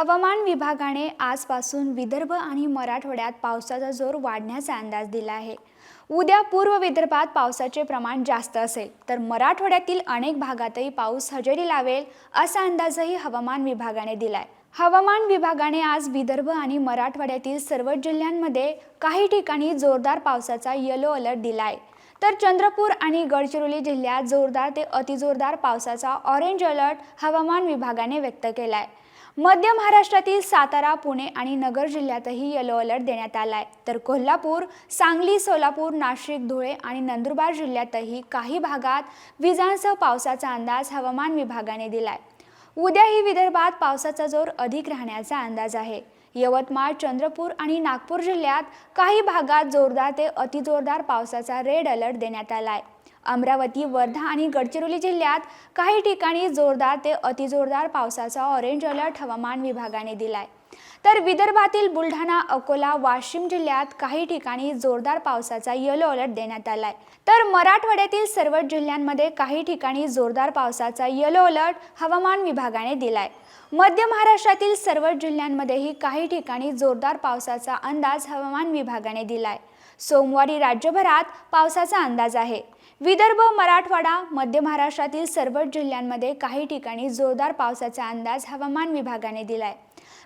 हवामान विभागाने आजपासून विदर्भ आणि मराठवाड्यात पावसाचा जोर वाढण्याचा अंदाज दिला आहे. उद्या पूर्व विदर्भात पावसाचे प्रमाण जास्त असेल तर मराठवाड्यातील अनेक भागातही पाऊस हजेरी लावेल असा अंदाजही हवामान विभागाने दिलाय. हवामान विभागाने आज विदर्भ आणि मराठवाड्यातील सर्व जिल्ह्यांमध्ये काही ठिकाणी जोरदार पावसाचा येलो अलर्ट दिलाय. तर चंद्रपूर आणि गडचिरोली जिल्ह्यात जोरदार ते अतिजोरदार पावसाचा ऑरेंज अलर्ट हवामान विभागाने व्यक्त केलाय. मध्य महाराष्ट्रातील सातारा पुणे आणि नगर जिल्ह्यातही येलो अलर्ट देण्यात आलाय. तर कोल्हापूर सांगली सोलापूर नाशिक धुळे आणि नंदुरबार जिल्ह्यातही काही भागात विजांसह पावसाचा अंदाज हवामान विभागाने दिलाय. उद्याही विदर्भात पावसाचा जोर अधिक राहण्याचा अंदाज आहे. यवतमाळ चंद्रपूर आणि नागपूर जिल्ह्यात काही भागात जोरदार ते अतिजोरदार पावसाचा रेड अलर्ट देण्यात आलाय. अमरावती वर्धा आणि गडचिरोली जिल्ह्यात काही ठिकाणी जोरदार ते अतिजोरदार पावसाचा ऑरेंज अलर्ट हवामान विभागाने दिलाय. तर विदर्भातील बुलढाणा अकोला वाशिम जिल्ह्यात काही ठिकाणी जोरदार पावसाचा येलो अलर्ट देण्यात आलाय. तर मराठवाड्यातील सर्व जिल्ह्यांमध्ये काही ठिकाणी जोरदार पावसाचा येलो अलर्ट हवामान विभागाने दिलाय. मध्य महाराष्ट्रातील सर्व जिल्ह्यांमध्येही काही काही ठिकाणी जोरदार पावसाचा अंदाज हवामान विभागाने दिलाय. सोमवारी राज्यभरात पावसाचा अंदाज आहे. विदर्भ मराठवाडा मध्य महाराष्ट्रातील सर्व जिल्ह्यांमध्ये काही ठिकाणी जोरदार पावसाचा अंदाज हवामान विभागाने दिलाय.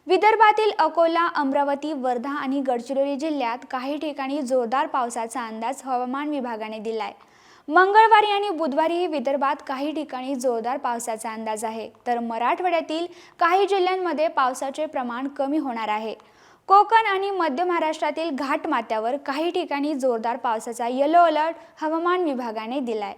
विदर्भातील अकोला अमरावती वर्धा आणि गडचिरोली जिल्ह्यात काही ठिकाणी जोरदार पावसाचा अंदाज हवामान विभागाने दिलाय. मंगळवारी आणि बुधवारीही विदर्भात काही ठिकाणी जोरदार पावसाचा अंदाज आहे. तर मराठवाड्यातील काही जिल्ह्यांमध्ये पावसाचे प्रमाण कमी होणार आहे. कोकण आणि मध्य महाराष्ट्रातील घाटमाथ्यावर काही ठिकाणी जोरदार पावसाचा येलो अलर्ट हवामान विभागाने दिलाय.